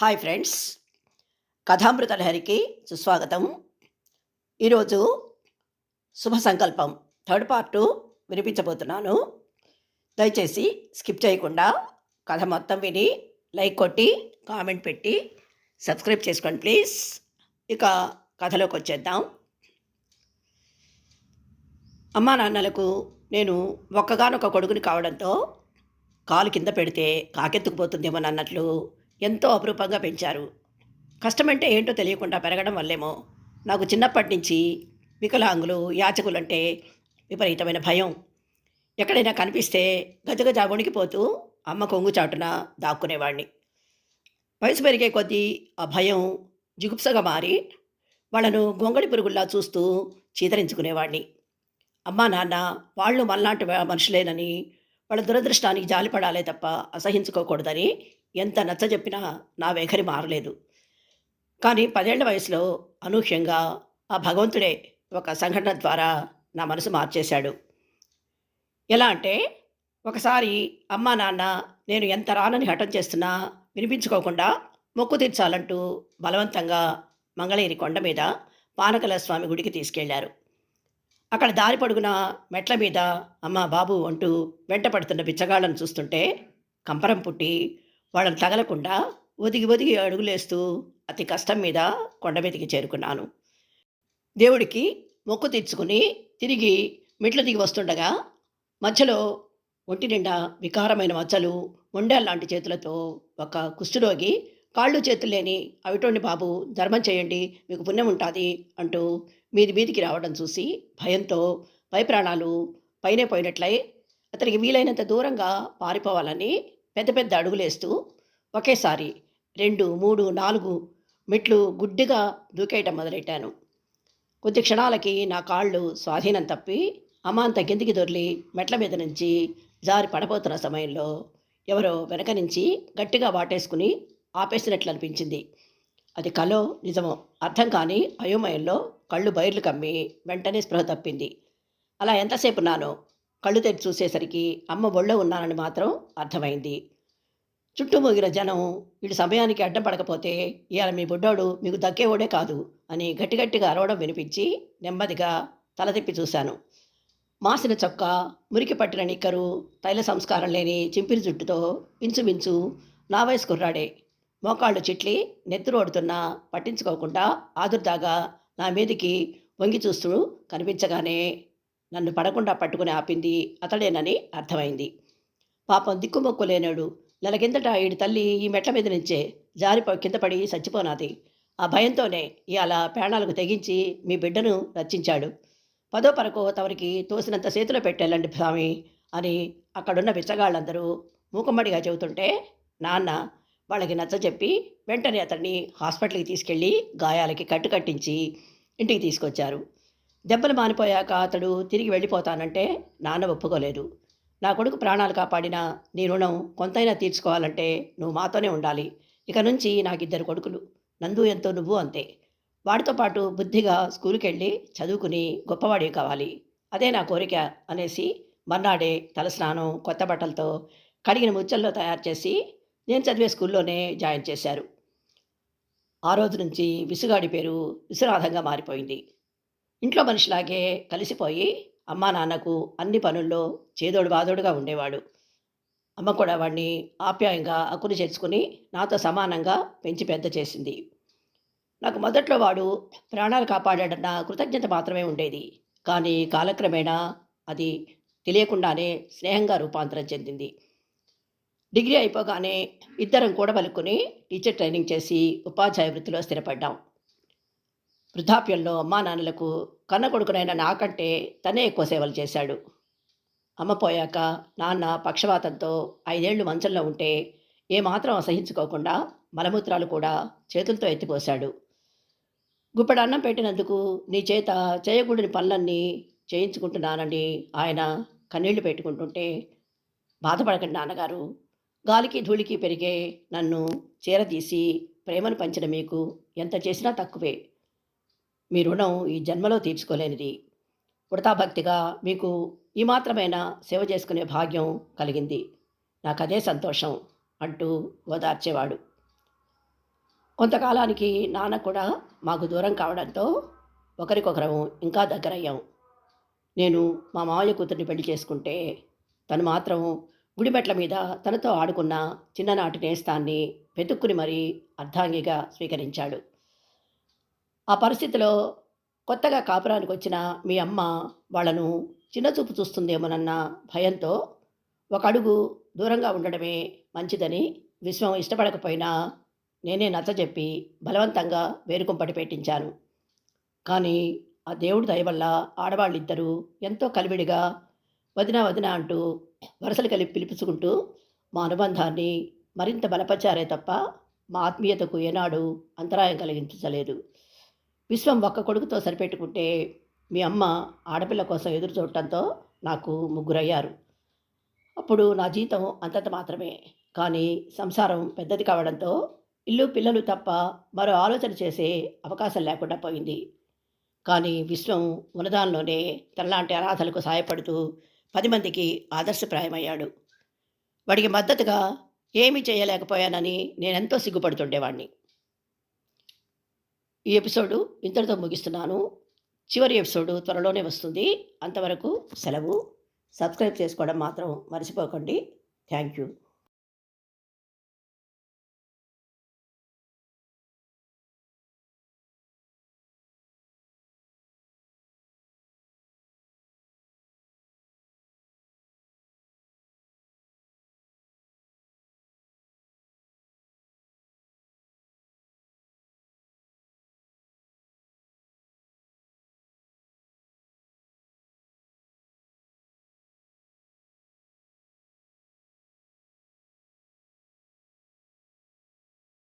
Hi friends. కథామృత లహరికి సుస్వాగతం. ఈరోజు శుభ సంకల్పం. థర్డ్ పార్టు వినిపించబోతున్నాను. దయచేసి స్కిప్ చేయకుండా కథ మొత్తం విని లైక్ కొట్టి కామెంట్ పెట్టి సబ్స్క్రైబ్ చేసుకోండి ప్లీజ్. ఇక కథలోకి వచ్చేద్దాం. అమ్మా నాన్నలకు నేను ఒక్కగానొక కొడుకుని కావడంతో కాలు కింద పెడితే కాకెత్తుకుపోతుందేమోనన్నట్లు ఎంతో అపురూపంగా పెంచారు. కష్టమంటే ఏంటో తెలియకుండా పెరగడం వల్లేమో. నాకు చిన్నప్పటి నుంచి వికలాంగులు యాచకులంటే విపరీతమైన భయం. ఎక్కడైనా కనిపిస్తే గజగజ వణికిపోతూ అమ్మ కొంగు చాటున దాక్కునేవాడిని వయసు పెరిగే కొద్దీ ఆ భయం జిగుప్సగా మారి వాళ్ళను గొంగళి పురుగుల్లా చూస్తూ చీతరించుకునేవాడిని అమ్మా నాన్న వాళ్ళు మనలాంటి మనుషులేనని వాళ్ళ దురదృష్టానికి జాలిపడాలే తప్ప అసహించుకోకూడదని ఎంత నచ్చ చెప్పినా నా వైఖరి మారలేదు. కానీ పదేళ్ళ వయసులో అనూహ్యంగా ఆ భగవంతుడే ఒక సంఘటన ద్వారా నా మనసు మార్చేశాడు. ఎలా అంటే ఒకసారి అమ్మా నాన్న నేను ఎంత రానని హఠం చేస్తున్నా వినిపించుకోకుండా మొక్కు తీర్చాలంటూ బలవంతంగా మంగళగిరి కొండ మీద పానకల స్వామి గుడికి తీసుకెళ్ళారు. అక్కడ దారి పొడుగున మెట్ల మీద అమ్మ బాబు అంటూ వెంట పడుతున్న బిచ్చగాళ్ళను చూస్తుంటే కంపరం పుట్టి వాళ్ళని తగలకుండా ఒదిగి ఒదిగి అడుగులేస్తూ అతి కష్టం మీద కొండ మీదకి చేరుకున్నాను. దేవుడికి మొక్కు తీర్చుకుని తిరిగి మెట్లు దిగి వస్తుండగా మధ్యలో ఒంటి నిండా వికారమైన మచ్చలు లాంటి చేతులతో ఒక కుష్ఠరోగి కాళ్ళు చేతులు లేని అవిటోండి బాబు ధర్మం చేయండి మీకు పుణ్యం ఉంటుంది అంటూ మీది మీదికి రావడం చూసి భయంతో పై ప్రాణాలు పైనే పోయినట్లయి అతనికి వీలైనంత దూరంగా పారిపోవాలని పెద్ద పెద్ద అడుగులేస్తూ ఒకేసారి రెండు మూడు నాలుగు మెట్లు గుడ్డిగా దూకేయటం మొదలెట్టాను. కొద్ది క్షణాలకి నా కాళ్ళు స్వాధీనం తప్పి అమాంత కిందికి దొర్లి మెట్ల మీద నుంచి జారి పడబోతున్న సమయంలో ఎవరో వెనక నుంచి గట్టిగా వాటేసుకుని ఆపేసినట్లు అనిపించింది అది కలో నిజమో అర్థం కాని అయోమయంలో కళ్ళు బయర్లు కమ్మి వెంటనే స్పృహ తప్పింది. అలా ఎంతసేపు ఉన్నానో కళ్ళు తెరిచి చూసేసరికి అమ్మ ఒళ్ళో ఉన్నానని మాత్రం అర్థమైంది. చుట్టూ మోగిన జనం వీడి సమయానికి అడ్డం పడకపోతే ఇవాళ మీ బుడ్డోడు మీకు దక్కేవాడే కాదు అని గట్టి గట్టిగా అరవడం వినిపించి నెమ్మదిగా తల తిప్పి చూశాను. మాసిన చొక్క మురికి పట్టిన నిక్కరు తైల సంస్కారం లేని చింపిరి జుట్టుతో ఇంచుమించు నా వయసు కుర్రాడే. మోకాళ్ళు చిట్లి నెత్తురోడుతున్నా పట్టించుకోకుండా ఆదుర్దాగా నా మీదికి వంగి చూస్తూ కనిపించగానే నన్ను పడకుండా పట్టుకుని ఆపింది. అతడేనని అర్థమైంది. పాపం దిక్కుమొక్కు లేనాడు. నెల కిందట ఈడి తల్లి ఈ మెట్ల మీద నుంచే జారి కింద పడి చచ్చిపోనాది. ఆ భయంతోనే ఇవాళ ప్రాణాలకు తెగించి మీ బిడ్డను రచించాడు పదో పరకు తమరికి తోసినంత చేతిలో పెట్టేళ్ళండి స్వామి అని అక్కడున్న బిచ్చగాళ్ళందరూ మూకుమ్మడిగా చెబుతుంటే నాన్న వాళ్ళకి నచ్చజెప్పి వెంటనే అతన్ని హాస్పిటల్కి తీసుకెళ్ళి గాయాలకి కట్టు కట్టించి ఇంటికి తీసుకొచ్చారు. దెబ్బలు మానిపోయాక అతడు తిరిగి వెళ్ళిపోతానంటే నాన్న ఒప్పుకోలేదు. నా కొడుకు ప్రాణాలు కాపాడిన నీ రుణం కొంతైనా తీర్చుకోవాలంటే నువ్వు మాతోనే ఉండాలి. ఇక నుంచి నాకు ఇద్దరు కొడుకులు. నందు ఎంతో నువ్వు అంతే. వాడితో పాటు బుద్ధిగా స్కూల్కి వెళ్ళి చదువుకుని గొప్పవాడి కావాలి. అదే నా కోరిక అనేసి మర్నాడే తలస్నానం కొత్త బట్టలతో కడిగిన ముచ్చల్లో తయారు చేసి నేను చదివే స్కూల్లోనే జాయిన్ చేశారు. ఆ రోజు నుంచి విసుగాడి పేరు విసురాధంగా మారిపోయింది. ఇంట్లో మనిషిలాగే కలిసిపోయి అమ్మా నాన్నకు అన్ని పనుల్లో చేదోడు బాదోడుగా ఉండేవాడు. అమ్మ కూడా వాడిని ఆప్యాయంగా అక్కుని చేర్చుకుని నాతో సమానంగా పెంచి పెద్ద చేసింది. నాకు మొదట్లో వాడు ప్రాణాలు కాపాడాడన్న కృతజ్ఞత మాత్రమే ఉండేది. కానీ కాలక్రమేణా అది తెలియకుండానే స్నేహంగా రూపాంతరం చెందింది. డిగ్రీ అయిపోగానే ఇద్దరం కూడా పలుకుని టీచర్ ట్రైనింగ్ చేసి ఉపాధ్యాయ వృత్తిలో స్థిరపడ్డాం. వృద్ధాప్యంలో అమ్మా నాన్నలకు కన్న కొడుకునైన నాకంటే తనే ఎక్కువ సేవలు చేశాడు. అమ్మ పోయాక నాన్న పక్షవాతంతో ఐదేళ్ళు మంచంలో ఉంటే ఏమాత్రం అసహించుకోకుండా మలమూత్రాలు కూడా చేతులతో ఎత్తిపోశాడు. గుప్పెడు అన్నం పెట్టినందుకు నీ చేత చేయకూడని పనులన్నీ చేయించుకుంటున్నానని ఆయన కన్నీళ్ళు పెట్టుకుంటుంటే బాధపడకండి నాన్నగారు. గాలికి ధూళికి పెరిగే నన్ను చీరదీసి ప్రేమను పంచిన మీకు ఎంత చేసినా తక్కువే. మీ రుణం ఈ జన్మలో తీర్చుకోలేనిది. వృతాభక్తిగా మీకు ఈ మాత్రమైన సేవ చేసుకునే భాగ్యం కలిగింది. నాకు అదే సంతోషం అంటూ ఓదార్చేవాడు. కొంతకాలానికి నాన్న కూడా మాకు దూరం కావడంతో ఒకరికొకరం ఇంకా దగ్గరయ్యాం. నేను మా మావయ్య కూతుర్ని పెళ్ళి చేసుకుంటే తను మాత్రం గుడిమెట్ల మీద తనతో ఆడుకున్న చిన్ననాటి నేస్తాన్ని వెతుక్కుని మరీ అర్ధాంగిగా స్వీకరించాడు. ఆ పరిస్థితిలో కొత్తగా కాపురానికి వచ్చిన మీ అమ్మ వాళ్ళను చిన్నచూపు చూస్తుందేమోనన్న భయంతో ఒక అడుగు దూరంగా ఉండడమే మంచిదని విశ్వం ఇష్టపడకపోయినా నేనే నచ్చజెప్పి బలవంతంగా వేరుకుంపటి పెట్టించాను. కానీ ఆ దేవుడి దయ వల్ల ఆడవాళ్ళిద్దరూ ఎంతో కలివిడిగా వదిన వదిన అంటూ వరుసలు కలిపి పిలిపించుకుంటూ మా అనుబంధాన్ని మరింత బలపరిచారే తప్ప మా ఆత్మీయతకు ఏనాడు అంతరాయం కలిగించలేదు. విశ్వం ఒక్క కొడుకుతో సరిపెట్టుకుంటే మీ అమ్మ ఆడపిల్ల కోసం ఎదురు చూడటంతో నాకు ముగ్గురయ్యారు. అప్పుడు నా జీతం అంతంత మాత్రమే. కానీ సంసారం పెద్దది కావడంతో ఇల్లు పిల్లలు తప్ప మరో ఆలోచన చేసే అవకాశం లేకుండా పోయింది. కానీ విశ్వం ఉన్నదానిలోనే తనలాంటి అనాథలకు సహాయపడుతూ పది మందికి ఆదర్శప్రాయమయ్యాడు. వాడికి మద్దతుగా ఏమీ చేయలేకపోయానని నేనెంతో సిగ్గుపడుతుండేవాడిని ఈ ఎపిసోడు ఇంతటితో ముగిస్తున్నాను. చివరి ఎపిసోడు త్వరలోనే వస్తుంది. అంతవరకు సెలవు. సబ్స్క్రైబ్ చేసుకోవడం మాత్రం మర్చిపోకండి. Thank you.